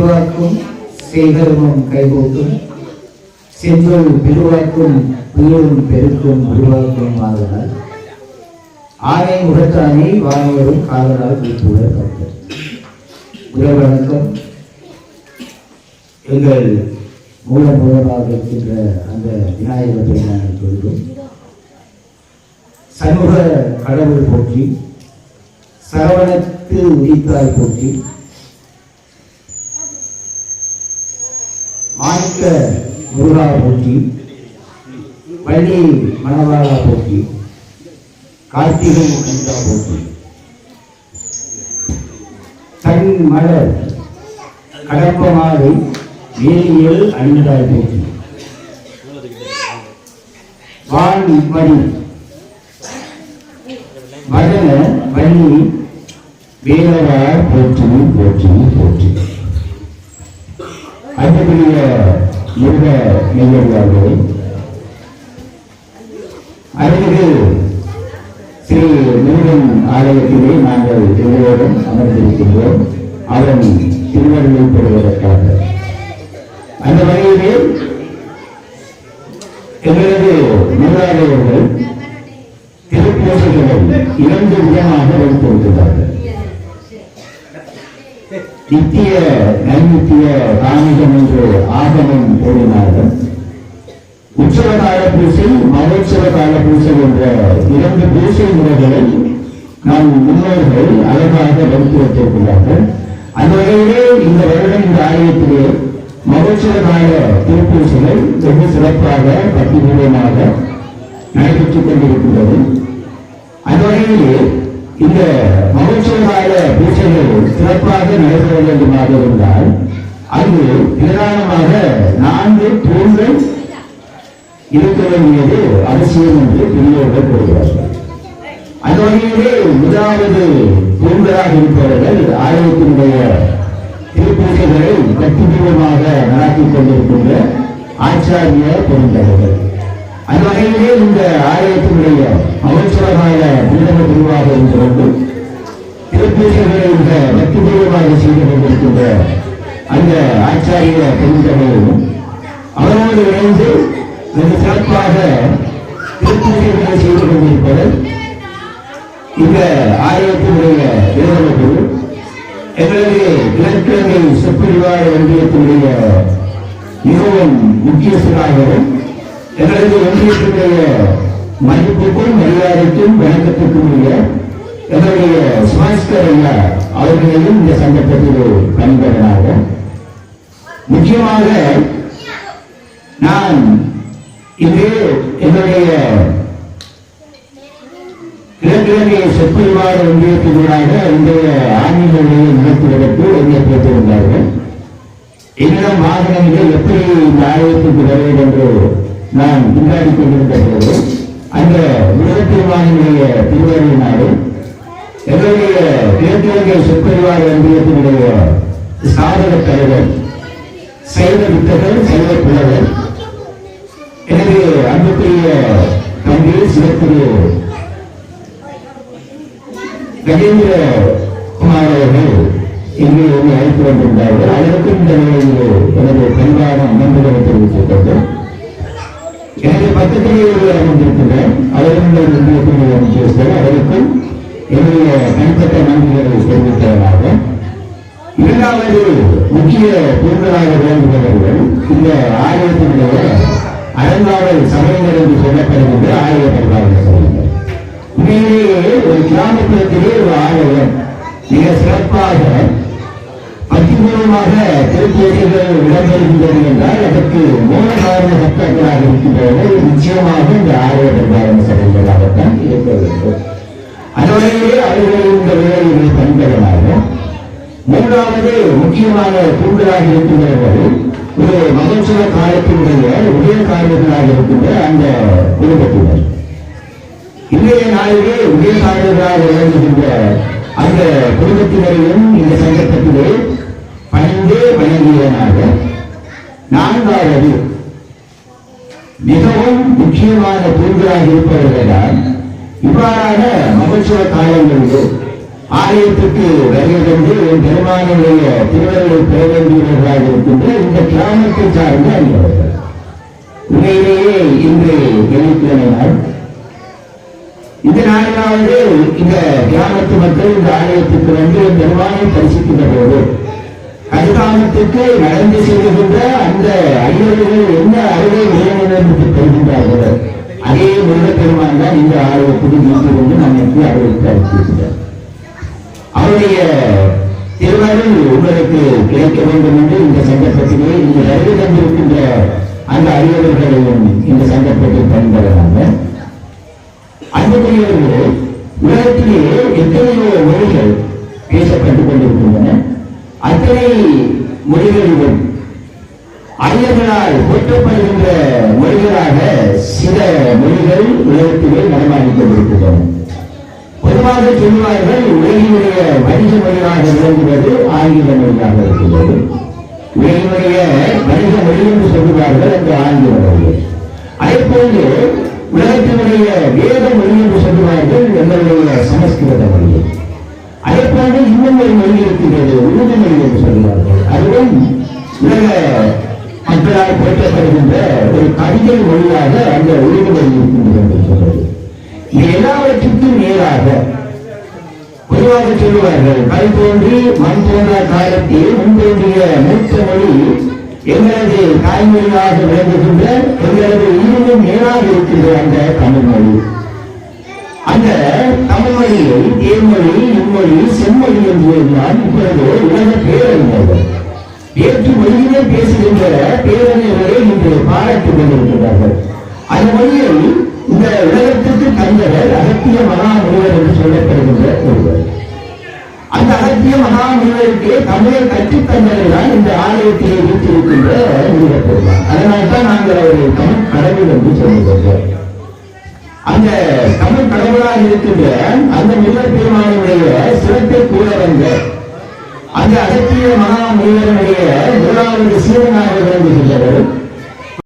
பெருவாக்கும் சேகரமும் கைகோக்கும் செந்தொல் பெருவாக்கும் பீரும் பெருக்கும் உருவாக்கும் ஆதலால் ஆனை முகத்தானே வானியரும் காதலால் வீட்டுள்ள கருத்து உரை வணக்கம். எங்கள் மூல மூலமாக இருக்கின்ற அந்த விநாயகர் பெருமானை கொள்ளும் சமூக கடவுள் போற்றி சரவணத்து உதித்தாய் போற்றி மாணிக்க முருகா போற்றி வள்ளி மணவாளா போற்றி கார்த்திகை கண்டா போற்றி. கண் மலர் கடப்பமாறு வேலியல் அணிந்தாய் போற்றி. வான் வழி வதன வள்ளி வேலவார் போற்றி போற்றி போற்றி. அன்புக்குரிய முருக மெய்யர்களே அருகில் ஸ்ரீ முருகன் ஆலயத்திலே நாங்கள் எல்லோரும் அமர்ந்திருக்கின்றோம். அவன் திருவருளை பெறுவதற்காக. அந்த வகையிலே எங்களது மூலாளர்கள் திருப்போசைகளை இரண்டு விதமாக வைத்திருக்கிறார்கள். நித்திய நைமித்திய காமிகம் என்று ஆகமம் கூறினார்கள் உற்சவ கால பூசை மகோற்சவ கால பூசை என்ற இரண்டு பூசை முறைகளை நம் முன்னோர்கள் அழகாக வகுத்து வைத்திருக்கிறார்கள். அந்த வகையிலே இந்த வருடம் இந்த ஆலயத்திலே மகோற்சவ கால திருப்பூசைகள் வெகு சிறப்பாக பக்திபூர்வமாக நடைபெற்றுக் கொண்டிருக்கிறது அந்த வகையிலே இந்த மகோற்சவ பூஜைகள் சிறப்பாக நடைபெற வேண்டுமாக இருந்தால் அங்கு பிரதானமாக நான்கு தூண்கள் இருக்க வேண்டியது அவசியம் என்று பெரியோர்கள் கூறுகிறார்கள். அந்த வகையிலே முதலாவது தூண்களாக இருப்பவர்கள் ஆலயத்தினுடைய திருப்பூசைகளை பக்திபூர்வமாக நடத்திக் கொண்டிருக்கின்ற ஆச்சாரிய பெருந்தவர்கள் அந்த வகையிலே இந்த ஆலயத்தினுடைய அமைச்சரகால பீடக குருவாக இருந்து கொண்டு திருப்பூசைகளை இந்த பக்திபூர்வமாக செய்து கொண்டிருக்கின்ற அந்த ஆச்சாரிய பெருந்தவர்களும் அவரோடு இணைந்து மிக சிறப்பாக திருப்பூசைகளை செய்து கொண்டிருப்பது இந்த ஆலயத்தினுடைய நிறுவனத்தில் எங்களது கிழக்கிழமை சொற்பொழிவாள ஒன்றியத்தினுடைய மிகவும் முக்கியஸ்தராகவும் எங்களது ஒன்றியத்தினுடைய மதிப்புக்கும் மரியாதைக்கும் வணக்கத்திற்கும் உரிய எங்களுடைய சுபாஸ்கர் ஐயா அவர்களையும் இந்த சந்தர்ப்பத்தில் பணிபெறனாக முக்கியமாக நான் இன்று என்னுடைய கிழக்கிழமையை சொற்பொழிவாள ஒன்றியத்தினூடாக இன்றைய ஆன்மீக உரையை நடத்துவதற்கு என்னை என்னிடம் வாகனங்கள் எப்படி இந்த ஆலயத்துக்கு வர வேண்டும் என்று நான் பின்னாடி அந்த இருபத்தி அந்த திருவாரூர் நாடு எங்களுடைய கிழக்கிழங்கை சொற்பொழிவாள ஒன்றியத்தினுடைய சாதக தலைவர் சைவ வித்தகர் சைவ புலவர் எனது அன்புக்குரிய தம்பி சிவத்திரு கஜேந்திர குமார் அவர்கள் இங்கே என்னை அழைத்து வந்திருந்தார்கள் அதற்கும் இந்த நிலையில் எனது பரிவாரம் நன்றிகளை தெரிவித்துக் கொண்டு எனது பக்கத்திலே ஒருவர் அமர்ந்திருக்கின்றேன் முக்கியஸ்தர் அவருக்கும் என்னுடைய தனிப்பட்ட நன்றிகளை தெரிவித்தவராக இரண்டாவது முக்கிய தூண்களாக விளங்குபவர்கள் இந்த ஆலயத்தினுடைய அலங்காவல் சபையினர் என்று சொல்லப்படுகின்ற ஆலய பரிபாலன சபையினர் உண்மையிலேயே ஒரு கிராமப்புறத்திலே ஒரு ஆலயம். மிக சிறப்பாக அதிபூர்வமாக திருப்பியர்கள் இடம்பெறுகின்றது என்றால் அதற்கு மூல காரண சட்டங்களாக இருக்கின்றன நிச்சயமாக இந்த ஆரோக்கிய பரிபாலன சட்டங்களாகத்தான் இருக்க வேண்டும். அதோடையே அவர்கள் இந்த வேலைகளை பண்பதனாக மூன்றாவது முக்கியமான தூண்களாக இருக்கின்றவர்கள் ஒரு மகோற்சவ காலத்தினுடைய உதயகாரர்களாக இருக்கின்ற அந்த குடும்பத்தினர். இன்றைய நாளிலே உதயகாரர்களாக விளங்குகின்ற அந்த குடும்பத்தினரையும் இந்த சந்தர்ப்பத்திலே அன்பே வணங்கியவனாக நான்காவது. மிகவும் முக்கியமான தூண்களாக இருப்பவர்களால் இவ்வாறான மகோற்சவ காலங்களிலே ஆலயத்துக்கு வருகை தந்து பெருமானுடைய திருவருளை பெற வேண்டியவர்களாக இருக்கின்ற இந்த கிராமத்தை சார்ந்த அறிந்தவர்கள் உண்மையிலேயே இன்று வெள்ளிக்கிழமை நாள் இந்த நாளிலாவது இந்த கிராமத்து மக்கள் இந்த ஆலயத்துக்கு வந்து பெருமானை தரிசிக்கின்ற போது கதிராமத்துக்கு நடந்து செல்கின்ற அந்த ஐயர்கள் என்ன அருளை நிலைநிலைத்து பெறுகின்றார்களோ அதே முருகப்பெருமான் தான் இந்த ஆர்வத்துக்கு நீக்கி கொண்டு நமக்கு அருளுக்கு அளித்திருக்கிறார் அவருடைய திருவாரூர் உங்களுக்கு கிடைக்க வேண்டும் என்று இந்த சந்தர்ப்பத்திலே இங்கு வருகை தந்திருக்கின்ற அந்த அறிவர்களையும் இந்த சந்தர்ப்பத்தில் பயன்படுறாங்க அன்புக்குரியவர்களே உலகத்திலே எத்தனையோ மொழிகள் பேசப்பட்டுக் கொண்டிருக்கின்றன. அத்தனை மொழிகளிலும் அறிஞர்களால் போற்றப்படுகின்ற மொழிகளாக சில மொழிகள் உலகத்திலே நடமாடிக்கொண்டிருக்கின்றன. பொதுவாக சொல்வார்கள் உலகினுடைய வணிக மொழியாக விளங்குவது ஆங்கில மொழியாக இருக்கிறது உலகினுடைய வணிக மொழி என்று சொல்லுவார்கள் அந்த ஆங்கில மொழி அதே போன்று உலகத்தினுடைய வேத மொழி என்று சொல்லுவார்கள் எங்களுடைய சமஸ்கிருத மொழியை போன்று இன்னும் ஒரு என்று சொல்கிறார்கள். அதுவும் உலக மக்களால் போற்றப்படுகின்ற ஒரு கவிதை மொழியாக அந்த உருது இருக்கின்றது என்று சொல்வது எல்லாவற்றுக்கும் நேராக பொதுவாக சொல்லுவார்கள் கல் தோன்றி மண் தோன்றா காலத்தில் முன் தோன்றிய மூத்த மொழி எங்களது தாய்மொழியாக விளங்குகின்ற எங்களது இன்னும் மேலாக இருக்கின்ற அந்த தமிழ் மொழி. அந்த தமிழ் மொழியை தேர்மொழி இம்மொழி செம்மொழி என்பதுதான் இப்பொழுது உலக பேரறிஞர்கள் ஏற்று மொழியிலே பேசுகின்ற பேரறிஞர்களே இன்று பாராட்டிக் கொண்டிருக்கிறார்கள். அந்த மொழியை இந்த உலகத்திற்கு தந்தவர் அகத்திய மகாமுனிவர் என்று சொல்லப்படுகின்ற ஒருவர். அந்த அகத்திய மகாமுனிவருக்கு தமிழை கற்றுத் தந்தவர் தான் இந்த ஆலயத்திலே வீட்டிருக்கின்ற முருகப்பெருமான். அதனால்தான் நாங்கள் அவரை தமிழ் கடவுள் என்று சொல்லுகிறோம் அந்த தமிழ் கடவுளாக இருக்கின்ற அந்த முருகப்பெருமானுடைய சிறப்பை கூற வந்த அந்த அகத்திய மகாமுனிவருடைய முதலாவது சீரனாக விளங்குகின்றவர்